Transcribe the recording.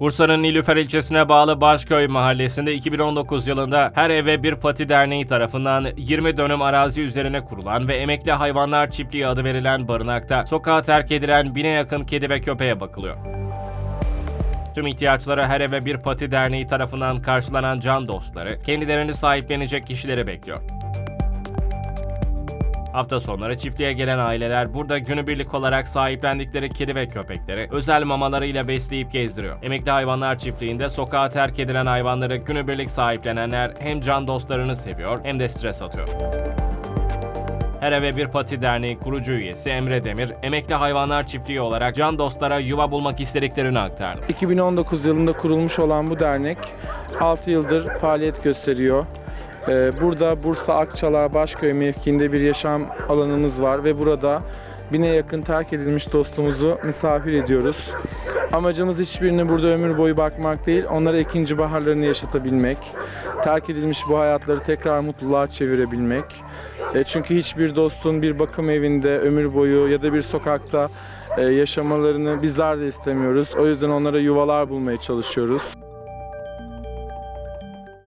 Bursa'nın Nilüfer ilçesine bağlı Başköy mahallesinde 2019 yılında Her Eve Bir Pati Derneği tarafından 20 dönüm arazi üzerine kurulan ve Emekli Hayvanlar Çiftliği adı verilen barınakta sokağa terk edilen bine yakın kedi ve köpeğe bakılıyor. Tüm ihtiyaçları Her Eve Bir Pati Derneği tarafından karşılanan can dostları kendilerini sahiplenecek kişileri bekliyor. Hafta sonları çiftliğe gelen aileler burada günübirlik olarak sahiplendikleri kedi ve köpekleri özel mamalarıyla besleyip gezdiriyor. Emekli Hayvanlar Çiftliği'nde sokağa terk edilen hayvanları günübirlik sahiplenenler hem can dostlarını seviyor hem de stres atıyor. Her Eve Bir Pati Derneği kurucu üyesi Emre Demir, Emekli Hayvanlar Çiftliği olarak can dostlara yuva bulmak istediklerini aktardı. 2019 yılında kurulmuş olan bu dernek 6 yıldır faaliyet gösteriyor. Ee, Burada Bursa Akçalar Başköy mevkiinde bir yaşam alanımız var ve burada bine yakın terk edilmiş dostumuzu misafir ediyoruz. Amacımız hiçbirini burada ömür boyu bakmak değil, onlara ikinci baharlarını yaşatabilmek. Terk edilmiş bu hayatları tekrar mutluluğa çevirebilmek. E, Çünkü hiçbir dostun bir bakım evinde ömür boyu ya da bir sokakta e, yaşamalarını bizler de istemiyoruz. O yüzden onlara yuvalar bulmaya çalışıyoruz.